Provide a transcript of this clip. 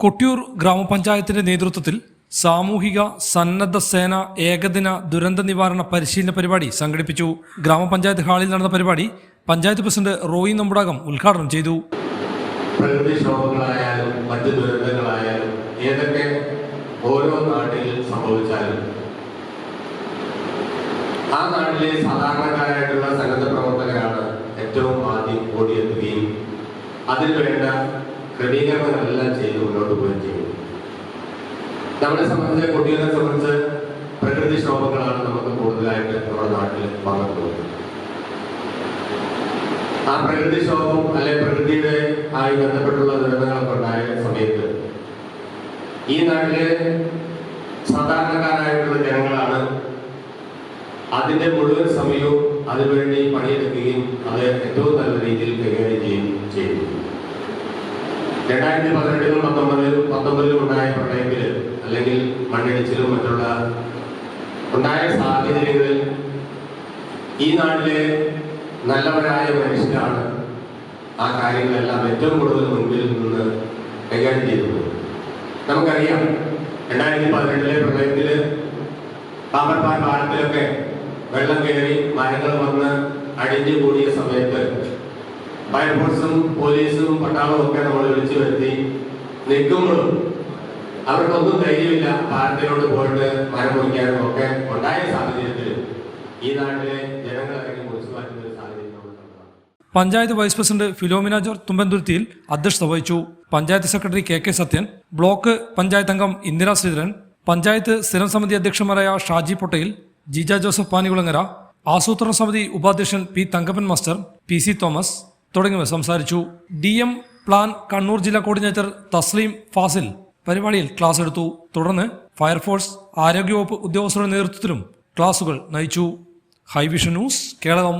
കൊട്ടിയൂർ ഗ്രാമപഞ്ചായത്തിന്റെ നേതൃത്വത്തിൽ സാമൂഹിക സന്നദ്ധ സേന ഏകദിന ദുരന്ത നിവാരണ പരിശീലന പരിപാടി സംഘടിപ്പിച്ചു. ഗ്രാമപഞ്ചായത്ത് ഹാളിൽ നടന്ന പരിപാടി പഞ്ചായത്ത് പ്രസിഡന്റ് റോയി നമ്പുടാകം ഉദ്ഘാടനം ചെയ്തു. പ്രകൃതിക്ഷോഭങ്ങളായാലും മറ്റ് ദുരന്തങ്ങളായാലും ഏതൊക്കെ ഓരോ നാട്ടിൽ സംഭവിച്ചാലും ആ നാട്ടിലെ സാധാരണക്കാരായിട്ടുള്ള സന്നദ്ധ പ്രവർത്തകരാണ് ഏറ്റവും ആദ്യം ഓടിയെത്തുകയും അതിനുവേണ്ട ക്രമീകരണങ്ങളെല്ലാം ചെയ്ത് മുന്നോട്ട് പോവുകയും ചെയ്യും നമ്മളെ സംബന്ധിച്ച് കുട്ടികളെ സംബന്ധിച്ച് പ്രകൃതി ക്ഷോഭങ്ങളാണ് നമുക്ക് കൂടുതലായിട്ട് നമ്മുടെ നാട്ടിൽ വന്നിട്ടുള്ളത്. ആ പ്രകൃതി ശോഭം അല്ലെ പ്രകൃതിയുടെ ആയി ബന്ധപ്പെട്ടുള്ള ദുരന്തങ്ങളൊക്കെ ഉണ്ടായ സമയത്ത് ഈ നാട്ടിലെ സാധാരണക്കാരായിട്ടുള്ള ജനങ്ങളാണ് അതിന്റെ മുഴുവൻ സമയവും അതിനുവേണ്ടി പണിയെടുക്കുകയും അത് ഏറ്റവും നല്ല രീതിയിൽ കൈകാര്യം ചെയ്യുകയും രണ്ടായിരത്തി പതിനെട്ടിലും പത്തൊമ്പതിലും പത്തൊമ്പതിലും ഉണ്ടായ പ്രളയത്തിൽ അല്ലെങ്കിൽ മണ്ണിടിച്ചിലും മറ്റുള്ള ഉണ്ടായ സാഹചര്യങ്ങളിൽ ഈ നാട്ടിലെ നല്ലവരായ മനുഷ്യരാണ് ആ കാര്യങ്ങളെല്ലാം ഏറ്റവും കൂടുതൽ മുൻപിൽ നിന്ന് കൈകാര്യം ചെയ്തത്. നമുക്കറിയാം രണ്ടായിരത്തി പതിനെട്ടിലെ പ്രളയത്തിൽ പാമ്പർപ്പാൽ പാലത്തിലൊക്കെ വെള്ളം കയറി മരങ്ങൾ വന്ന് അടിഞ്ഞു കൂടിയ സമയത്ത് ഫയർഫോഴ്സും പോലീസും പട്ടാളവും ഒക്കെ നമ്മൾ വിളിച്ചു വരുത്തി നിൽക്കുമ്പോഴും അവർക്കൊന്നും ധൈര്യമില്ല പാലത്തിലോട്ട് പോയിട്ട് മരം മുറിക്കാനും ഒക്കെ ഉണ്ടായ സാഹചര്യത്തിൽ ഈ നാട്ടിലെ ജനങ്ങൾ ഇറങ്ങി മുറിച്ചു മാറ്റുന്ന ഒരു സാഹചര്യം panchayat vice president Philomina George തുമ്പന്തുരുത്തിയിൽ അധ്യക്ഷത വഹിച്ചു. Panchayat secretary K K Sathyan block panchayat അംഗം ഇന്ദിരാ ശ്രീധരൻ പഞ്ചായത്ത് സ്ഥിരം സമിതി അധ്യക്ഷന്മാരായ ഷാജി പൊട്ടയിൽ ജിജ ജോസഫ് പാനികുളങ്ങര ആസൂത്രണ സമിതി ഉപാധ്യക്ഷൻ P Thankappan master P C Thomas തുടങ്ങിയവർ സംസാരിച്ചു. ഡി എം പ്ലാൻ കണ്ണൂർ ജില്ലാ കോർഡിനേറ്റർ തസ്ലീം ഫാസിൽ പരിപാടിയിൽ ക്ലാസ് എടുത്തു. തുടർന്ന് ഫയർഫോഴ്സ് ആരോഗ്യവകുപ്പ് ഉദ്യോഗസ്ഥരുടെ നേതൃത്വത്തിലും ക്ലാസുകൾ നയിച്ചു. High Vision news Keralam.